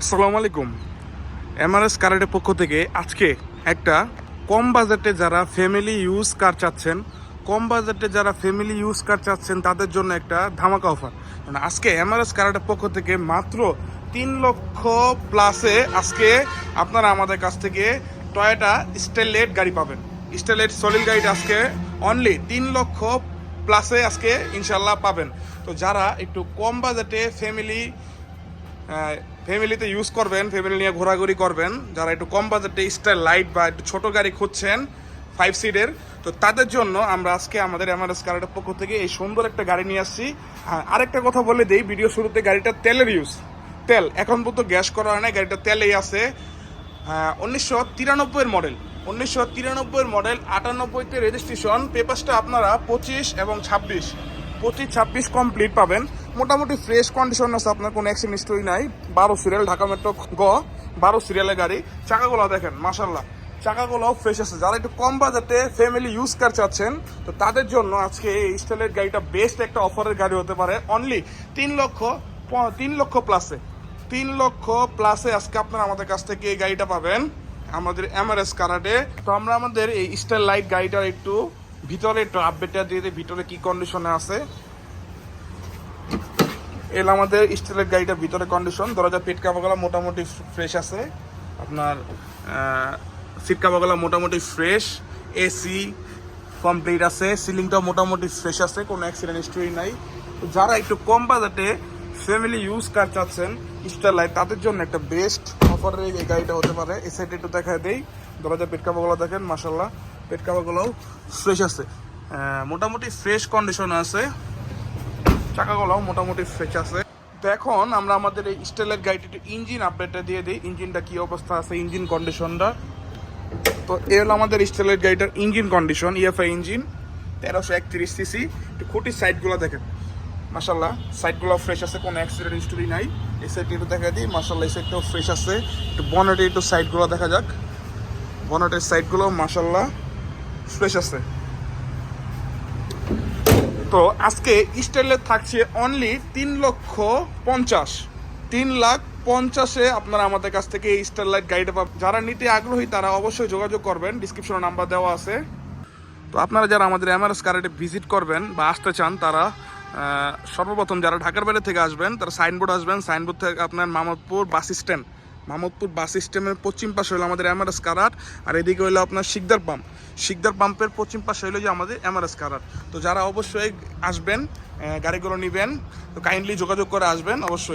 আসসালামু আলাইকুম। এমআরএস কারের পক্ষ থেকে আজকে একটা কম বাজেটে যারা ফ্যামিলি ইউজ কার চাচ্ছেন, কম বাজেটে যারা ফ্যামিলি ইউজ কার চাচ্ছেন, তাদের জন্য একটা ধামাকা অফার মানে আজকে এমআরএস কারের পক্ষ থেকে মাত্র তিন লক্ষ প্লাসে আজকে আপনারা আমাদের কাছ থেকে টয়োটা স্টেলেট গাড়ি পাবেন। স্টেলেট সলিল গাড়িটা আজকে অনলি তিন লক্ষ প্লাসে আজকে ইনশাল্লাহ পাবেন। তো যারা একটু কম বাজেটে ফ্যামিলি ফ্যামিলিতে ইউজ করবেন ফ্যামিলি নিয়ে ঘোরাঘুরি করবেন। যারা একটু কম বাজেটে স্টাইল লাইট বা একটু ছোটো গাড়ি খুঁজছেন ফাইভ সিটের তো তাদের জন্য আমরা আজকে আমাদের এমআরএস কারের পক্ষ থেকে এই সুন্দর একটা গাড়ি নিয়ে আসছি। হ্যাঁ, আরেকটা কথা বলে দিই ভিডিও শুরুতে গাড়িটা তেলের ইউজ তেল এখন পর্যন্ত গ্যাস করা হয় না গাড়িটা তেলেই আছে। উনিশশো তিরানব্বইয়ের মডেল উনিশশো তিরানব্বইয়ের মডেল আটানব্বইতে রেজিস্ট্রেশন পেপারসটা আপনারা পঁচিশ এবং ছাব্বিশ পঁচিশ ছাব্বিশ কমপ্লিট পাবেন। মোটামুটি ফ্রেশ কন্ডিশন আছে, আপনার কোনো অ্যাক্সিডেন্ট হিস্টোরি নাই। বারো সিরিয়াল ঢাকা মেট্রো গ, বারো সিরিয়ালের গাড়ি। চাকাগুলো দেখেন মাসাল্লাহ চাকাগুলো ফ্রেশ আছে। যারা একটু কম বাজেটে ফ্যামিলি ইউজ কার চাচ্ছেন, তো তাদের জন্য আজকে এই স্টাইলের গাড়িটা বেস্ট একটা অফারের গাড়ি হতে পারে। অনলি তিন লক্ষ তিন লক্ষ প্লাসে তিন লক্ষ প্লাসে আজকে আপনারা আমাদের কাছ থেকে এই গাড়িটা পাবেন। আমাদের এমআরএস কারাটে তো আমরা আমাদের এই স্টাইল লাইট গাড়িটার একটু ভিতরে একটু আপডেটটা দিয়ে ভিতরে কি কন্ডিশনে আছে। এল আমাদের স্টিলের গাড়িটা ভিতরে কন্ডিশন দরজা পেট কাপাগুলো মোটামুটি ফ্রেশ আছে। আপনার সিট কাপাগুলো মোটামুটি ফ্রেশ এসি কমপ্লিট আছে সিলিংটাও মোটামুটি ফ্রেশ আছে, কোনো অ্যাক্সিডেন্ট হিস্টরি নাই। তো যারা একটু কম বাজেটে ফ্যামিলি ইউজ কার চাচ্ছেন স্টার লাইট তাদের জন্য একটা বেস্ট অফারের এই গাড়িটা হতে পারে। এই সাইডে একটু দেখা দেই। দরজা পেট কাপাগুলো দেখেন মাসাল্লাহ পেট কাপাগুলোও ফ্রেশ আছে। মোটামুটি ফ্রেশ কন্ডিশন আছে। চাকাগুলোও মোটামুটি ফ্রেশ আছে। তো এখন আমরা আমাদের এই স্টেলের গাড়িটির ইঞ্জিন আপডেটটা দিয়ে দিই। ইঞ্জিনটা কি অবস্থা আছে ইঞ্জিন কন্ডিশনটা তো এ হলো আমাদের স্টেলের গাড়িটার ইঞ্জিন কন্ডিশন ইএফআই ইঞ্জিন তেরোশো একত্রিশ সিসি একটু খুঁটির সাইডগুলো দেখেন। মাসাল্লাহ সাইডগুলো ফ্রেশ আছে, কোনো অ্যাক্সিডেন্ট হিস্টোরি নাই। এই সাইডটি একটু দেখা দিই মাসাল্লাহ এই সাইডটাও ফ্রেশ আছে। একটু বনেটে একটু সাইডগুলো দেখা যাক। বনেটের সাইডগুলো মাসাল্লাহ ফ্রেশ আছে। তো আজকে স্টাইলে থাকছে অনলি তিন লক্ষ পঞ্চাশ। তিন লাখ পঞ্চাশে আপনারা আমাদের কাছ থেকে এই স্টার লাইট গাড়িটা পাবেন। যারা নিতে আগ্রহী তারা অবশ্যই যোগাযোগ করবেন ডিসক্রিপশনে নাম্বার দেওয়া আছে। তো আপনারা যারা আমাদের এমআরএস কারেটে ভিজিট করবেন বা আসতে চান, তারা সর্বপ্রথম যারা ঢাকার বাইরে থেকে আসবেন, তারা সাইনবোর্ড আসবেন। সাইনবোর্ড থেকে আপনার Mamadpur bus stand Mamadpur bus স্ট্যান্ডের পশ্চিম পাশে হলো আমাদের এমআরএস কারাট আর এদিকে হলো আপনার শিকদার পাম্প শিকদার পাম্পের পশ্চিম পাশে হলো যে আমাদের এমআরএস কারাট তো যারা অবশ্যই আসবেন গাড়িগুলো নেবেন, তো কাইন্ডলি যোগাযোগ করে আসবেন অবশ্যই।